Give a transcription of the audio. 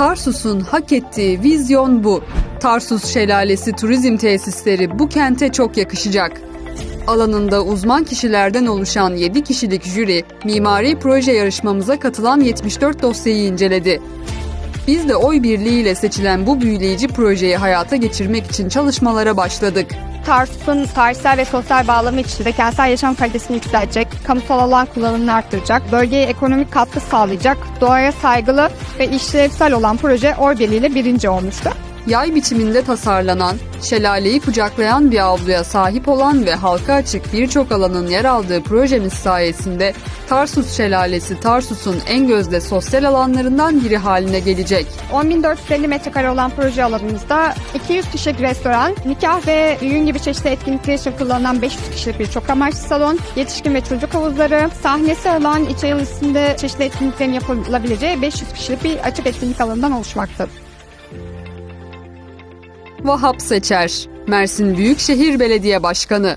Tarsus'un hak ettiği vizyon bu. Tarsus Şelalesi Turizm Tesisleri bu kente çok yakışacak. Alanında uzman kişilerden oluşan 7 kişilik jüri, mimari proje yarışmamıza katılan 74 dosyayı inceledi. Biz de oy birliğiyle seçilen bu büyüleyici projeyi hayata geçirmek için çalışmalara başladık. Tarsus'un tarihsel ve sosyal bağlamı içinde kentsel yaşam kalitesini yükseltecek, kamusal alan kullanımını arttıracak, bölgeye ekonomik katkı sağlayacak, doğaya saygılı ve işlevsel olan proje oy birliğiyle birinci olmuştu. Yay biçiminde tasarlanan, şelaleyi kucaklayan bir avluya sahip olan ve halka açık birçok alanın yer aldığı projemiz sayesinde Tarsus Şelalesi Tarsus'un en gözde sosyal alanlarından biri haline gelecek. 10.450 metrekare olan proje alanımızda 200 kişilik restoran, nikah ve düğün gibi çeşitli etkinlikler için kullanılan 500 kişilik bir çok amaçlı salon, yetişkin ve çocuk havuzları, sahnesi olan içerisinde çeşitli etkinliklerin yapılabileceği 500 kişilik bir açık etkinlik alanından oluşmaktadır. Vahap Seçer, Mersin Büyükşehir Belediye Başkanı